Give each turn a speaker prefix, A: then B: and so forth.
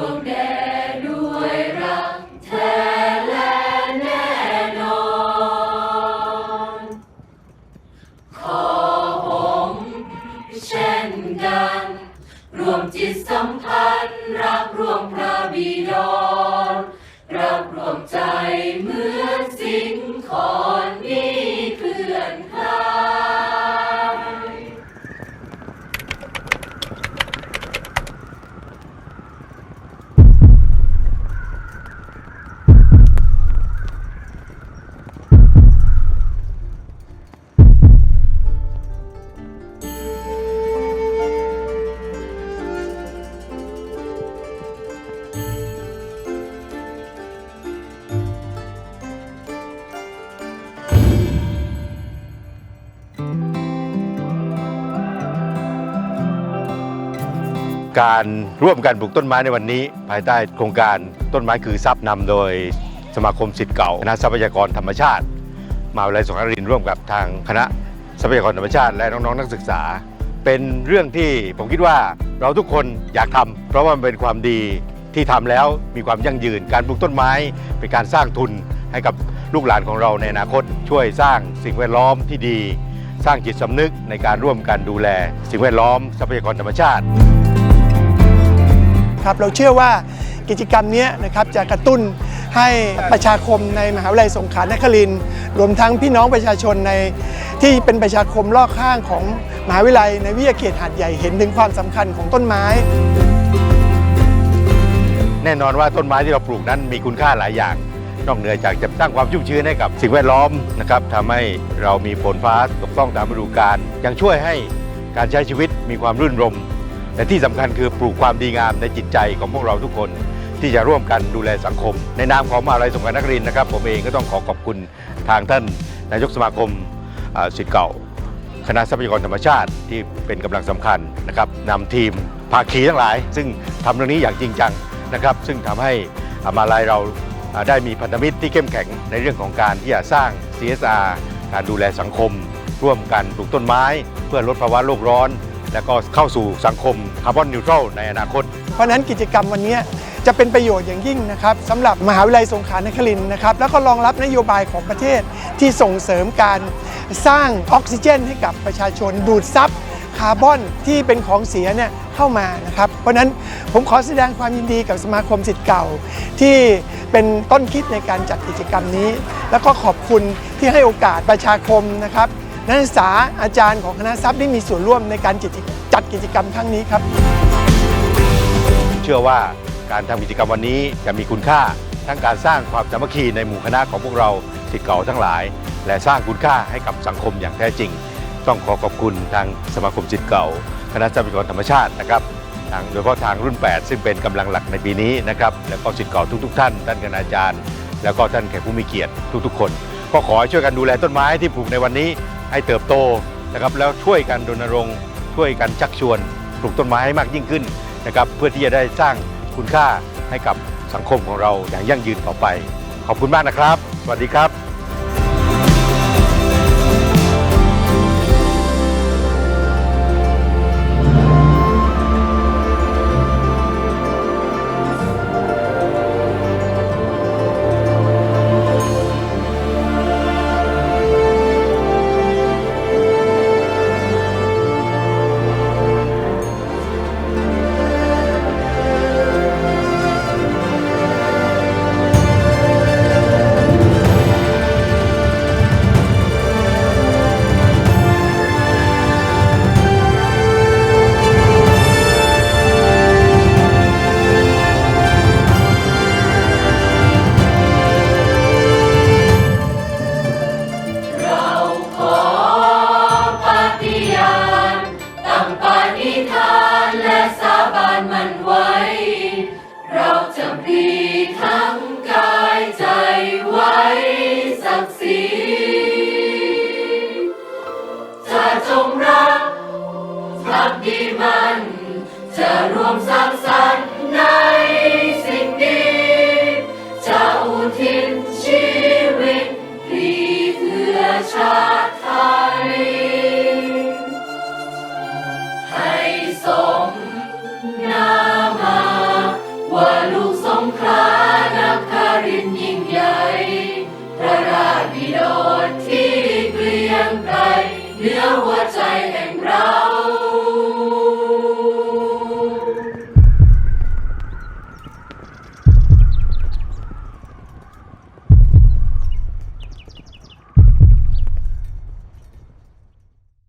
A: วงแด่ด้วยรักแท้และแน่นอน ขอผมเช่นกัน รวมจิตสัมพันธ์รักรวมพระบิดรรักรวมใจเหมือนสิ่งขอนมี
B: การร่วมกันปลูกต้นไม้ในวันนี้ ภายใต้โครงการต้นไม้คือทรัพย์นำโดยสมาคมสิทธิ์เก่าคณะทรัพยากรธรรมชาติมหาวิทยาลัยสงขลารินร่วมกับทางคณะทรัพยากรธรรมชาติและน้องๆนักศึกษา เป็นเรื่องที่ผมคิดว่าเราทุกคนอยากทำเพราะว่ามันเป็นความดีที่ทำแล้วมีความยั่งยืน การปลูกต้นไม้เป็นการสร้างทุนให้กับลูกหลานของเราในอนาคตช่วยสร้างสิ่งแวดล้อมที่ดี สร้างจิตสำนึกในการร่วมกันดูแล สิ่งแวดล้อมทรัพยากรธรรมชาติ
C: ครับเราเชื่อว่ากิจกรรมเนี้ยนะครับจะกระตุ้นให้ประชาคมในมหาวิทยาลัยสงขลานครินทร์รวมทั้งพี่น้องประชาชนในที่เป็นประชาคมรอบข้างของมหาวิทยาลัย ในวิทยาเขตหาดใหญ่เห็นถึงความสำคัญของต้นไม้
B: แน่นอนว่าต้นไม้ที่เราปลูกนั้นมีคุณค่าหลายอย่าง นอกเหนือจากจะสร้างความชุ่มชื้นให้กับสิ่งแวดล้อมนะครับทำให้เรามีฝนฟ้าตกต้องตามฤดูกาลยังช่วยให้การใช้ชีวิตมีความรื่นรมและที่สำคัญคือปลูกความดีงามในจิตใจของพวกเราทุกคน ที่จะร่วมกันดูแลสังคม ในนามของมหาวิทยาลัยสงขลานครินทร์นะครับ ผมเองก็ต้องขอขอบคุณทางท่านนายกสมาคมอ่าศิษย์เก่า คณะทรัพยากรธรรมชาติที่เป็นกำลังสำคัญนะครับนำทีมภาคีทั้งหลาย ซึ่งทำเรื่องนี้อย่างจริงจังนะครับ ซึ่งทำให้อามาลายเรา ได้มีพันธมิตรที่เข้มแข็งในเรื่องของการที่จะสร้าง CSR การดูแลสังคม ร่วมกันปลูกต้นไม้ เพื่อลดภาวะโลกร้อน และก็เข้าสู่สังคมคาร์บอนนิวทรัลในอนาคต
C: เพราะฉะนั้นกิจกรรมวันนี้จะเป็นประโยชน์อย่างยิ่งนะครับสำหรับมหาวิทยาลัยสงขลานครินนะครับแล้วก็รองรับนโยบายของประเทศที่ส่งเสริมการสร้างออกซิเจน ให้กับประชาชนดูดซับ คาร์บอนที่เป็นของเสียเนี่ยเข้ามานะครับ เพราะนั้นผมขอแสดงความยินดีกับสมาคมสิทธิ์เก่า ที่เป็นต้นคิดในการจัดกิจกรรมนี้ แล้วก็ขอบคุณที่ให้โอกาสประชาคมนะครับนักศึกษาอาจารย์ของคณะทรัพย์ได้มีส่วนร่วมในการจัดกิจกรรมครั้งนี้ครับ
B: เชื่อว่าการทำกิจกรรมวันนี้จะมีคุณค่าทั้งการสร้างความสามัคคีในหมู่คณะของพวกเราสิทธิ์เก่าทั้งหลาย และสร้างคุณค่าให้กับสังคมอย่างแท้จริง ต้องขอขอบคุณทางสมาคมสิทธิ์เก่า คณะทรัพยากรธรรมชาตินะครับทางโดยเฉพาะทางรุ่น 8 ซึ่งเป็นกำลังหลักในปีนี้นะครับแล้วก็สิทธิ์เก่าทุก ๆ ท่าน ท่านคณาจารย์ แล้วก็ท่านแขกผู้มีเกียรติทุก ๆ คน ก็ขอให้ช่วยกันดูแลต้นไม้ที่ปลูกในวันนี้ให้เติบโตนะครับแล้วช่วยกันรณรงค์ช่วยกันชักชวนปลูกต้นไม้ให้มากยิ่งขึ้นนะครับเพื่อที่จะได้สร้างคุณค่าให้กับสังคมของเราอย่างยั่งยืนต่อไป ขอบคุณมากนะครับ สวัสดีครับ
A: มันจะรวมสร้างสรรค์